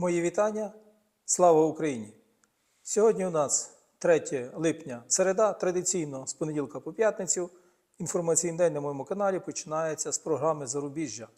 Мої вітання. Слава Україні! Сьогодні у нас 3 липня, середа, традиційно з понеділка по п'ятницю. Інформаційний день на моєму каналі починається з програми Зарубіжжя.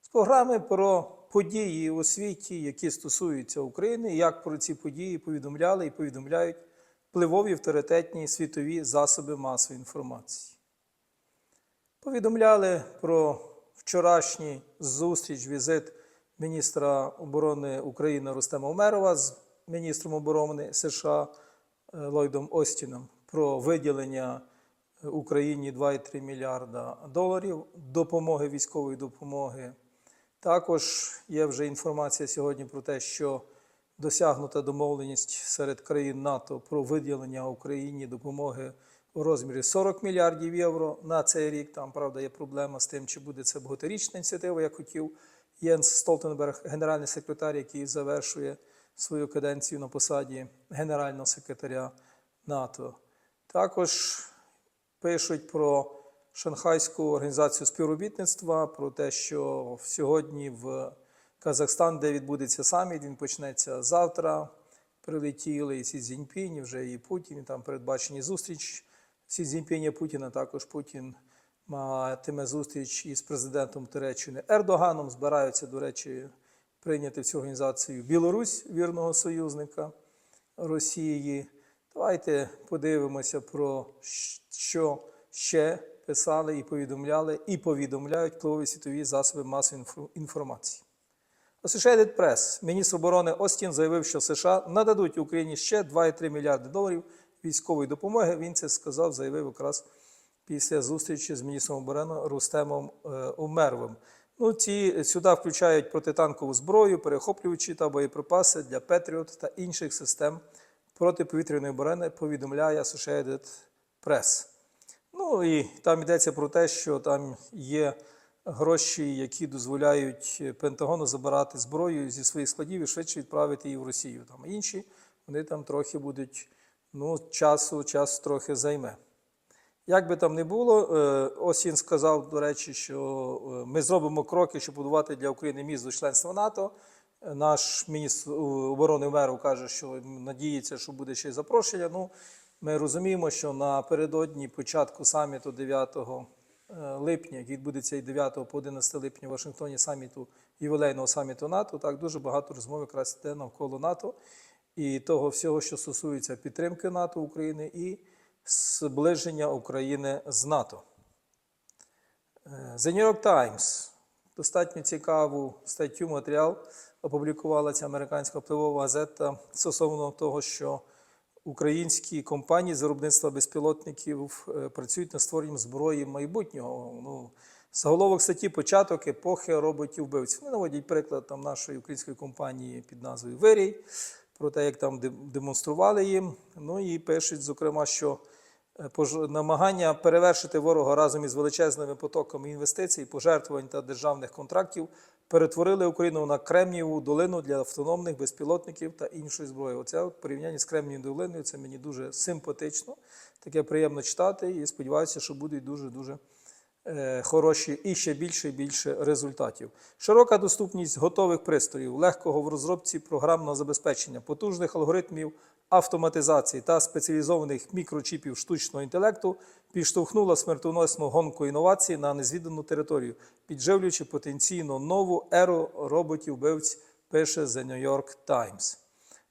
З програми про події у світі, які стосуються України, і як про ці події повідомляли і повідомляють впливові авторитетні світові засоби масової інформації. Повідомляли про вчорашній зустріч, візит міністра оборони України Рустема Умерова з міністром оборони США е, Ллойдом Остіном про виділення Україні 2,3 мільярда доларів допомоги військової допомоги. Також є вже інформація сьогодні про те, що досягнута домовленість серед країн НАТО про виділення Україні допомоги у розмірі 40 мільярдів євро на цей рік. Там, правда, є проблема з тим, чи буде це багаторічна ініціатива, як хотів Єнс Столтенберг, генеральний секретар, який завершує свою каденцію на посаді генерального секретаря НАТО. Також пишуть про Шанхайську організацію співробітництва, про те, що сьогодні в Казахстан, де відбудеться саміт, він почнеться завтра. Прилетіли і Сі Цзіньпінь, вже і Путін, там передбачені зустріч Сі Цзіньпіня Путіна. Також Путін матиме зустріч із президентом Туреччини Ердоганом. Збираються, до речі, прийняти в цю організацію Білорусь, вірного союзника Росії. Давайте подивимося про що ще писали і повідомляли, і повідомляють впливові світові засоби масової інформації. Associated Press, міністр оборони Остін заявив, що США нададуть Україні ще 2,3 мільярди доларів військової допомоги. Він це сказав, заявив якраз після зустрічі з міністром оборони Рустемом е, Умеровим. Ну, ці сюди включають протитанкову зброю, перехоплювачі та боєприпаси для Петріот та інших систем протиповітряної оборони, повідомляє Associated Press. Ну і там йдеться про те, що там є гроші, які дозволяють Пентагону забирати зброю зі своїх складів і швидше відправити її в Росію. Там інші вони там трохи будуть, ну, часу, час трохи займе. Як би там не було, е, Осін сказав, до речі, що е, ми зробимо кроки, щоб будувати для України міст до членства НАТО. Е, Наш міністр оборони Меров каже, що надіється, що буде ще й запрошення. Ну, ми розуміємо, що напередодні початку саміту 9 е, липня, який відбудеться і 9 по 11 липня в Вашингтоні саміту ювілейного саміту НАТО, так дуже багато розмов якраз йде навколо НАТО і того всього, що стосується підтримки НАТО України і зближення України з НАТО. Е, The New York Times достатньо цікаву статтю, матеріал опублікувала ця американська впливова газета стосовно того, що українські компанії з виробництва безпілотників е, працюють над створенням зброї майбутнього. Ну, заголовок статті початок епохи роботів-вбивців. Вони наводять приклад там нашої української компанії під назвою Вирій, про те, як там демонстрували їм. Ну і пишуть, зокрема, що намагання перевершити ворога разом із величезними потоками інвестицій, пожертвувань та державних контрактів перетворили Україну на Кремнієву долину для автономних безпілотників та іншої зброї. Оце порівняння з Кремнієвою долиною це мені дуже симпатично, таке приємно читати і сподіваюся, що будуть дуже-дуже е, хороші і ще більше і більше результатів. Широка доступність готових пристроїв, легкого в розробці програмного забезпечення, потужних алгоритмів автоматизації та спеціалізованих мікрочіпів штучного інтелекту підштовхнула смертоносну гонку інновацій на незвідану територію, підживлюючи потенційно нову еру роботів-вбивць, пише The New York Times.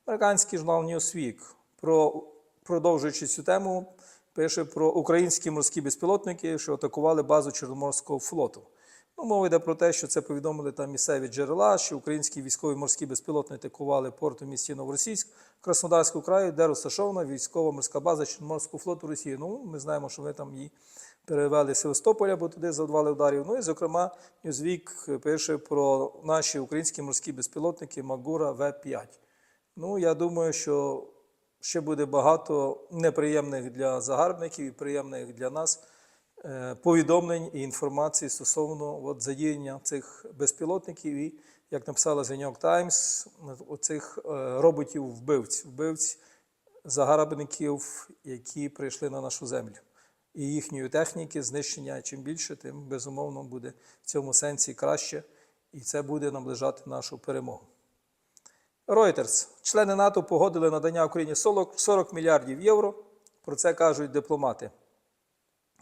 Американський журнал Newsweek, про, продовжуючи цю тему, пише про українські морські безпілотники, що атакували базу Чорноморського флоту. Ну, мова йде про те, що це повідомили там місцеві джерела, що українські військові морські безпілотники атакували порт у місті Новоросійськ Краснодарського краю, де розташована військова морська база Чорноморського флоту Росії. Ну, ми знаємо, що вони там її перевели з Севастополя, бо туди завдавали ударів. Ну і, зокрема, Newsweek пише про наші українські морські безпілотники Магура В-5. Ну, я думаю, що ще буде багато неприємних для загарбників і приємних для нас повідомлень і інформації стосовно от, задіяння цих безпілотників і, як написала The New York Times, оцих е, роботів-вбивць, вбивць загарбників, які прийшли на нашу землю. І їхньої техніки, знищення чим більше, тим безумовно буде в цьому сенсі краще, і це буде наближати нашу перемогу. Reuters. Члени НАТО погодили надання Україні 40 40 мільярдів євро. Про це кажуть дипломати.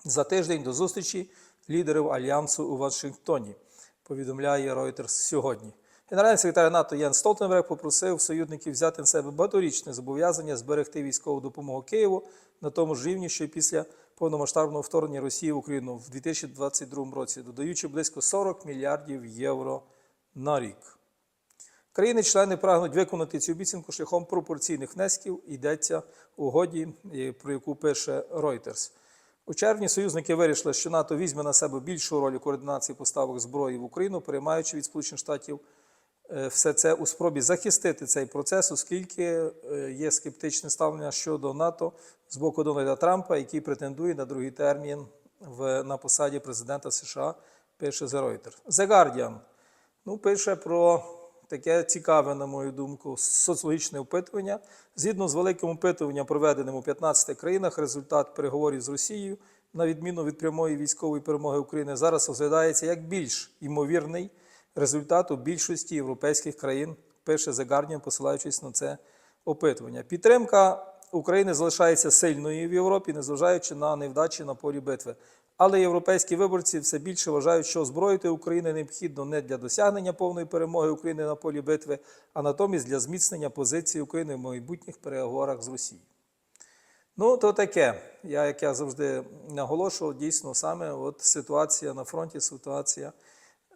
За тиждень до зустрічі лідерів альянсу у Вашингтоні, повідомляє Reuters сьогодні. Генеральний секретар НАТО Єн Столтенберг попросив союзників взяти на себе багаторічне зобов'язання зберегти військову допомогу Києву на тому ж рівні, що й після повномасштабного вторгнення Росії в Україну в 2022 році, додаючи близько 40 мільярдів євро на рік. Країни-члени прагнуть виконати цю обіцянку шляхом пропорційних внесків. Йдеться угоді, е, про яку пише Reuters. У червні союзники вирішили, що НАТО візьме на себе більшу роль у координації поставок зброї в Україну, приймаючи від Сполучених Штатів е, все це у спробі захистити цей процес, оскільки е, є скептичне ставлення щодо НАТО з боку Дональда Трампа, який претендує на другий термін в, на посаді президента США, пише The Reuters. The Guardian ну, пише про таке цікаве, на мою думку, соціологічне опитування. Згідно з великим опитуванням, проведеним у 15 країнах, результат переговорів з Росією, на відміну від прямої військової перемоги України, зараз розглядається як більш ймовірний результат у більшості європейських країн, пише The Guardian, посилаючись на це опитування. Підтримка України залишається сильною в Європі, незважаючи на невдачі на полі битви. Але європейські виборці все більше вважають, що озброїти Україну необхідно не для досягнення повної перемоги України на полі битви, а натомість для зміцнення позиції України в майбутніх переговорах з Росією. Ну, то таке. Я, як я завжди наголошував, дійсно саме от ситуація на фронті, ситуація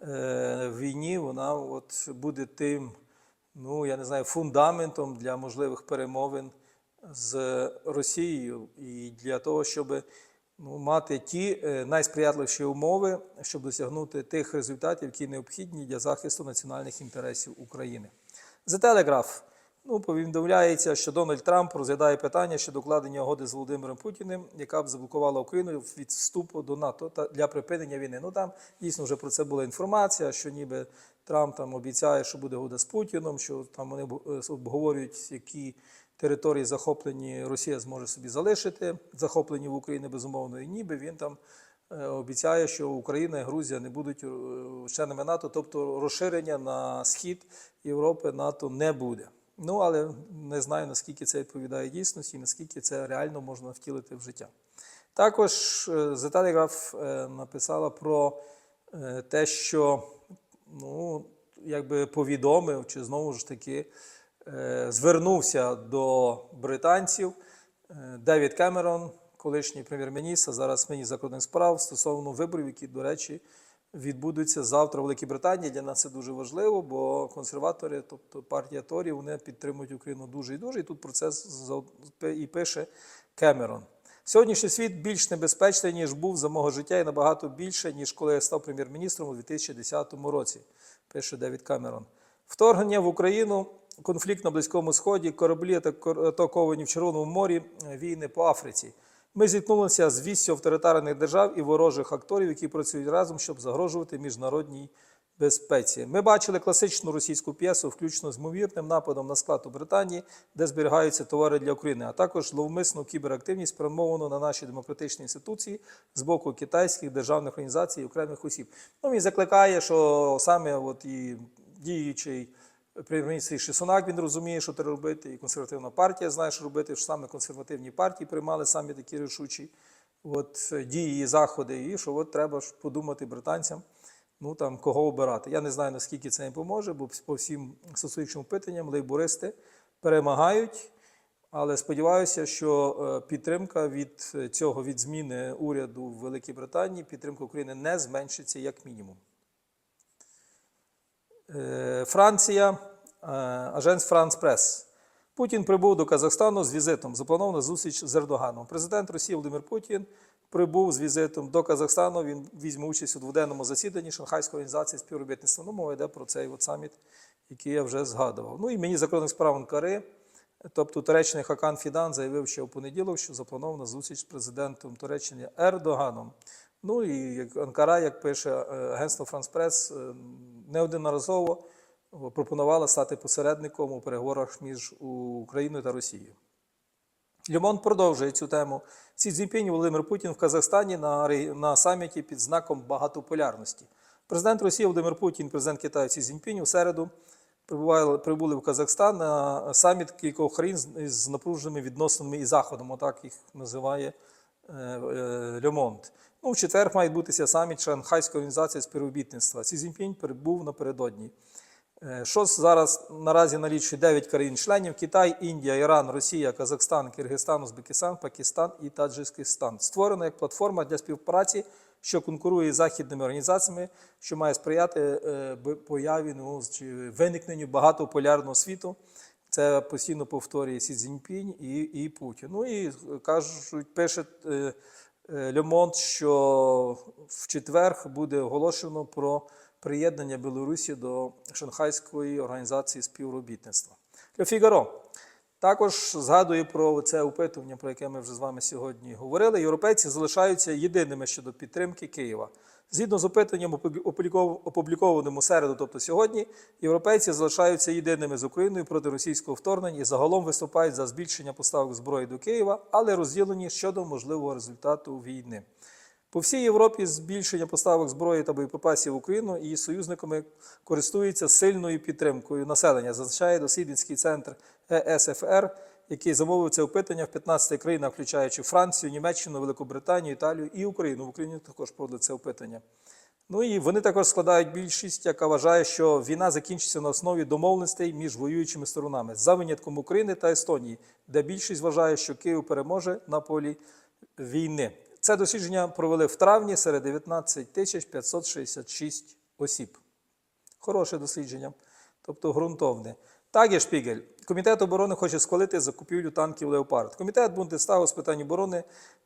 е, в війні, вона от буде тим, ну я не знаю, фундаментом для можливих перемовин з Росією і для того, щоб ну, мати ті е, найсприятливіші умови, щоб досягнути тих результатів, які необхідні для захисту національних інтересів України. The Telegraph. Ну, повідомляється, що Дональд Трамп розглядає питання щодо укладення угоди з Володимиром Путіним, яка б заблокувала Україну від вступу до НАТО та для припинення війни. Ну там дійсно вже про це була інформація, що ніби Трамп там обіцяє, що буде угода з Путіном, що там вони е, обговорюють, які території захоплені Росія зможе собі залишити, захоплені в Україні безумовно, і ніби він там е, обіцяє, що Україна і Грузія не будуть е, членами НАТО, тобто розширення на схід Європи НАТО не буде. Ну, але не знаю, наскільки це відповідає дійсності, наскільки це реально можна втілити в життя. Також е, The Telegraph написала про те, що ну, якби повідомив, чи знову ж таки звернувся до британців е, Девід Кемерон, колишній прем'єр-міністр, зараз міністр закордонних справ стосовно виборів, які, до речі, відбудуться завтра в Великій Британії. Для нас це дуже важливо, бо консерватори, тобто партія Торі, вони підтримують Україну дуже і дуже. І тут про це і пише Кемерон. Сьогоднішній світ більш небезпечний, ніж був за мого життя, і набагато більше, ніж коли я став прем'єр-міністром у 2010 році, пише Девід Камерон. Вторгнення в Україну, конфлікт на Близькому Сході, кораблі атако- атаковані в Червоному морі, війни по Африці. Ми зіткнулися з вістю авторитарних держав і ворожих акторів, які працюють разом, щоб загрожувати міжнародній безпеці. Ми бачили класичну російську п'єсу, включно з ймовірним нападом на склад у Британії, де зберігаються товари для України, а також зловмисну кіберактивність, спрямовану на наші демократичні інституції з боку китайських державних організацій і окремих осіб. Ну, він закликає, що саме от і діючий прем'єр-міністр Ріші Сунак він розуміє, що треба робити, і консервативна партія знає, що робити, що саме консервативні партії приймали самі такі рішучі от, дії і заходи, і що от треба ж подумати британцям, ну там кого обирати. Я не знаю, наскільки це їм поможе, бо по всім соціологічним опитанням лейбористи перемагають. Але сподіваюся, що е, підтримка від цього від зміни уряду в Великій Британії, підтримка України не зменшиться як мінімум. Е, Франція, Аженс Франс Прес. Путін прибув до Казахстану з візитом. Запланована зустріч з Ердоганом. Президент Росії Володимир Путін прибув з візитом до Казахстану. Він візьме участь у дводенному засіданні Шанхайської організації співробітництва. Ну, мова йде про цей от саміт, який я вже згадував. Ну і мені закордонних справ Анкари, тобто Туреччини Хакан Фідан заявив ще у понеділок, що запланована зустріч з президентом Туреччини Ердоганом. Ну і Анкара, як пише е, агентство Франс Прес, неодноразово пропонувала стати посередником у переговорах між Україною та Росією. Льомон продовжує цю тему. Сі Цзіньпінь і Володимир Путін в Казахстані на, на саміті під знаком багатополярності. Президент Росії Володимир Путін, президент Китаю Сі Цзіньпінь у середу прибули в Казахстан на саміт кількох країн з, напруженими відносинами із Заходом, отак їх називає е, е, Льомонт. Ну, в четвер має відбутися саміт Шанхайської організації співробітництва. Сі Цзіньпінь перебув напередодні. Е, Що зараз наразі налічує 9 країн-членів: Китай, Індія, Іран, Росія, Казахстан, Киргизстан, Узбекистан, Пакистан і Таджикистан. Створена як платформа для співпраці, що конкурує з західними організаціями, що має сприяти е, появі ну, чи виникненню багатополярного світу. Це постійно повторює Сі Цзіньпінь і, і Путін. Ну і кажуть, пише Льомонт, що в четвер буде оголошено про приєднання Білорусі до Шанхайської організації співробітництва. Фігаро також згадує про це опитування, про яке ми вже з вами сьогодні говорили. Європейці залишаються єдиними щодо підтримки Києва. Згідно з опитанням, опубліков- опублікованим у середу, тобто сьогодні, європейці залишаються єдиними з Україною проти російського вторгнення і загалом виступають за збільшення поставок зброї до Києва, але розділені щодо можливого результату війни. По всій Європі збільшення поставок зброї та боєприпасів в Україну і союзниками користується сильною підтримкою населення, зазначає дослідницький центр ЕСФР, який замовив це опитання в 15 країнах, включаючи Францію, Німеччину, Великобританію, Італію і Україну. В Україні також проводили це опитання. Ну і вони також складають більшість, яка вважає, що війна закінчиться на основі домовленостей між воюючими сторонами, за винятком України та Естонії, де більшість вважає, що Київ переможе на полі війни. Це дослідження провели в травні серед 19 566 осіб. Хороше дослідження, тобто ґрунтовне. Так є Шпігель. Комітет оборони хоче схвалити закупівлю танків Леопард. Комітет Бундестагу з питань оборони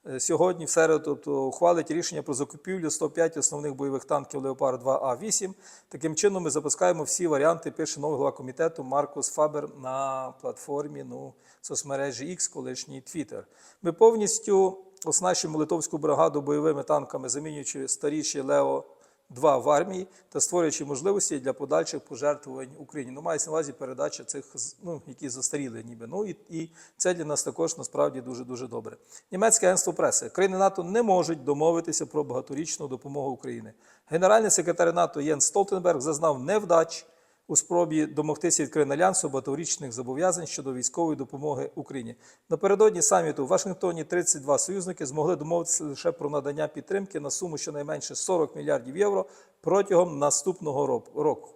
е, сьогодні, в середу, тобто, ухвалить рішення про закупівлю 105 основних бойових танків Леопард 2А8. Таким чином, ми запускаємо всі варіанти, пише новий голова комітету Маркус Фабер на платформі ну, соцмережі X, колишній Twitter. Ми повністю оснащуємо литовську бригаду бойовими танками, замінюючи старіші Лео 2 в армії та створюючи можливості для подальших пожертвувань Україні. Ну, мається на увазі передача цих, ну, які застаріли ніби. Ну і, і це для нас також насправді дуже дуже добре. Німецьке агентство преси. Країни НАТО не можуть домовитися про багаторічну допомогу Україні. Генеральний секретар НАТО Єн Столтенберг зазнав невдач у спробі домогтися від країн альянсу багаторічних зобов'язань щодо військової допомоги Україні. Напередодні саміту в Вашингтоні 32 союзники змогли домовитися лише про надання підтримки на суму щонайменше 40 мільярдів євро протягом наступного року.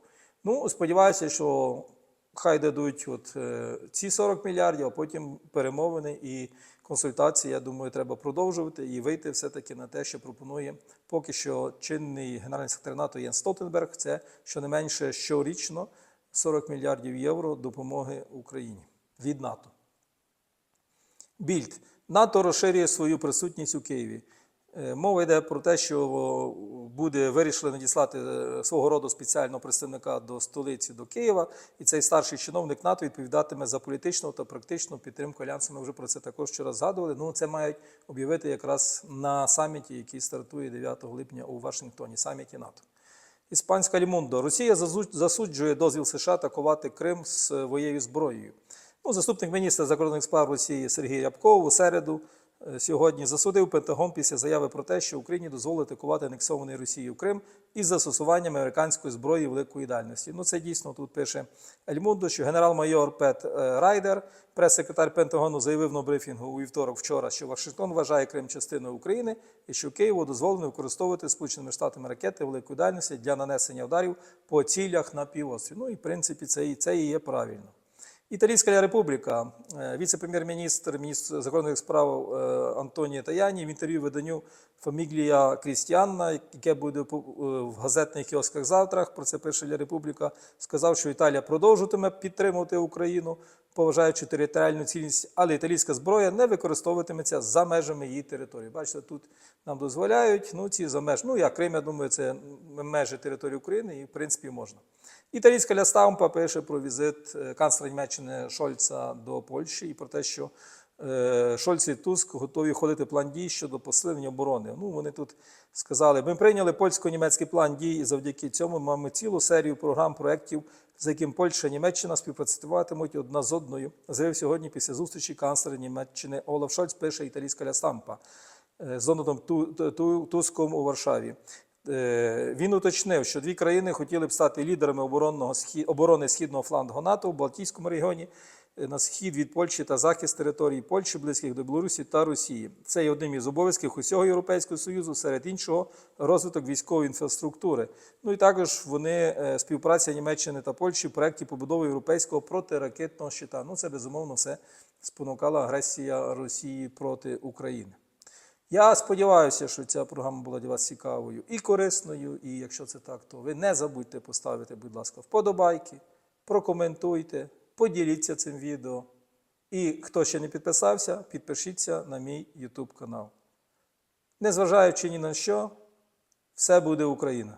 Ну, сподіваюся, що хай дадуть от, е, ці 40 мільярдів, а потім перемовини і консультації, я думаю, треба продовжувати і вийти все-таки на те, що пропонує поки що чинний генеральний секретар НАТО Єн Столтенберг. Це щонайменше щорічно 40 мільярдів євро допомоги Україні від НАТО. Більд. НАТО розширює свою присутність у Києві. Е, Мова йде про те, що буде вирішили надіслати е, свого роду спеціального представника до столиці до Києва, і цей старший чиновник НАТО відповідатиме за політичну та практичну підтримку альянсу. Ми вже про це також вчора згадували. Ну це мають об'явити якраз на саміті, який стартує 9 липня у Вашингтоні, саміті НАТО. Іспанська Лімундо. Росія засуджує дозвіл США атакувати Крим з е, воєю зброєю. Ну, заступник міністра закордонних справ Росії Сергій Рябков у середу е, сьогодні засудив Пентагон після заяви про те, що Україні дозволить атакувати анексований Росією Крим із застосуванням американської зброї великої дальності. Ну, це дійсно тут пише Ельмундо, що генерал-майор Пет е, Райдер, прес-секретар Пентагону, заявив на брифінгу у вівторок вчора, що Вашингтон вважає Крим частиною України і що Києву дозволено використовувати Сполученими Штатами ракети великої дальності для нанесення ударів по цілях на півострові. Ну і в принципі це і це і є правильно. Італійська Республіка, Е, віце-прем'єр-міністр, міністр закордонних справ е, Антонія Таяні в інтерв'ю виданню Фаміглія Крістіанна, яке буде е, в газетних кіосках завтра, про це пише Ля Републіка, сказав, що Італія продовжуватиме підтримувати Україну, поважаючи територіальну цілісність, але італійська зброя не використовуватиметься за межами її території. Бачите, тут нам дозволяють, ну ці за меж. Ну, я Крим, я думаю, це межі території України, і в принципі можна. Італійська Ля Стампа пише про візит е, канцлера Німеччини Шольца до Польщі і про те, що е, Шольц і Туск готові ходити план дій щодо посилення оборони. Ну, вони тут сказали, ми прийняли польсько-німецький план дій, і завдяки цьому ми маємо цілу серію програм, проєктів, за яким Польща і Німеччина співпрацюватимуть одна з одною. Заявив сьогодні після зустрічі канцлера Німеччини Олаф Шольц, пише італійська Ля Стампа е, з Ту- Туском у Варшаві. Е, Він уточнив, що дві країни хотіли б стати лідерами оборонного оборони східного флангу НАТО в Балтійському регіоні е, на схід від Польщі та захист території Польщі, близьких до Білорусі та Росії. Це є одним із обов'язків усього Європейського Союзу, серед іншого, розвиток військової інфраструктури. Ну і також вони е, співпраця Німеччини та Польщі в проєкті побудови європейського протиракетного щита. Ну це безумовно все спонукала агресія Росії проти України. Я сподіваюся, що ця програма була для вас цікавою і корисною. І якщо це так, то ви не забудьте поставити, будь ласка, вподобайки, прокоментуйте, поділіться цим відео. І хто ще не підписався, підпишіться на мій YouTube канал. Незважаючи ні на що, все буде Україна.